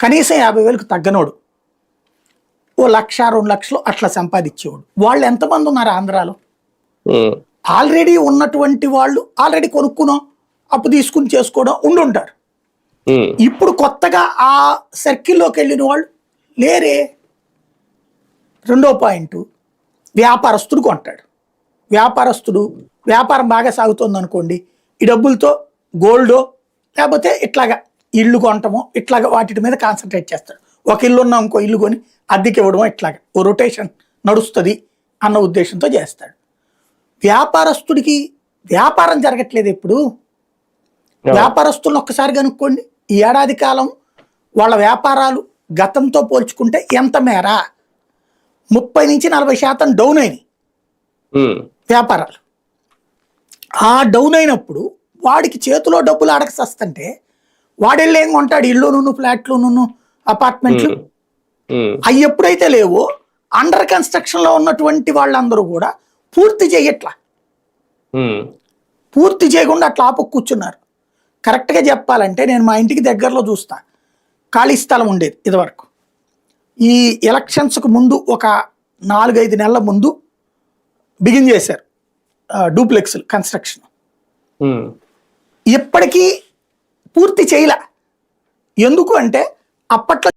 కనీసం యాభై వేలకు తగ్గనోడు. ఓ లక్ష రెండు లక్షలు అట్లా సంపాదించేవాడు. వాళ్ళు ఎంతమంది ఉన్నారు ఆంధ్రాలో? ఆల్రెడీ ఉన్నటువంటి వాళ్ళు ఆల్రెడీ కొనుక్కునో అప్పు తీసుకుని చేసుకోవడం ఉండుంటారు ఉమ్, ఇప్పుడు కొత్తగా ఆ సర్కిల్లోకి వెళ్ళిన వాళ్ళు లేరే. రెండో పాయింట్ వ్యాపారస్తుడు కొంటాడు. వ్యాపారస్తుడు వ్యాపారం బాగా సాగుతుంది అనుకోండి ఈ డబ్బులతో గోల్డో లేకపోతే ఇట్లాగా ఇల్లు కొనటమో ఇట్లాగా వాటి మీద కాన్సన్ట్రేట్ చేస్తాడు. ఒక ఇల్లు ఉన్న ఇంకో ఇల్లు కొని అద్దెకి ఇవ్వడమో ఇట్లాగా ఓ రొటేషన్ నడుస్తుంది అన్న ఉద్దేశంతో చేస్తాడు. వ్యాపారస్తుడికి వ్యాపారం జరగట్లేదు ఇప్పుడు వ్యాపారస్తులను ఒక్కసారి కనుక్కోండి. ఈ ఏడాది కాలం వాళ్ళ వ్యాపారాలు గతంతో పోల్చుకుంటే ఎంత మేర? ముప్పై నుంచి నలభై శాతం డౌన్ అయినాయి. వ్యాపారాలు. ఆ డౌన్ అయినప్పుడు వాడికి చేతిలో డబ్బులు అడగ సస్తంటే వాడెళ్ళి ఏం కొంటాడు? ఇల్లు నువ్వు ఫ్లాట్లు నువ్వు అపార్ట్మెంట్లు అవి ఎప్పుడైతే లేవో అండర్ కన్స్ట్రక్షన్లో ఉన్నటువంటి వాళ్ళందరూ కూడా పూర్తి చేయట్లా. పూర్తి చేయకుండా అట్లా ఆపు కూర్చున్నారు. కరెక్ట్గా చెప్పాలంటే నేను మా ఇంటికి దగ్గరలో చూస్తా. ఖాళీ స్థలం ఉండేది ఇదివరకు. ఈ ఎలక్షన్స్కు ముందు ఒక నాలుగైదు నెలల ముందు బిగిన్ చేశారు డూప్లెక్స్ కన్స్ట్రక్షన్ ఇప్పటికీ పూర్తి చేయలే. ఎందుకు అంటే అప్పట్లో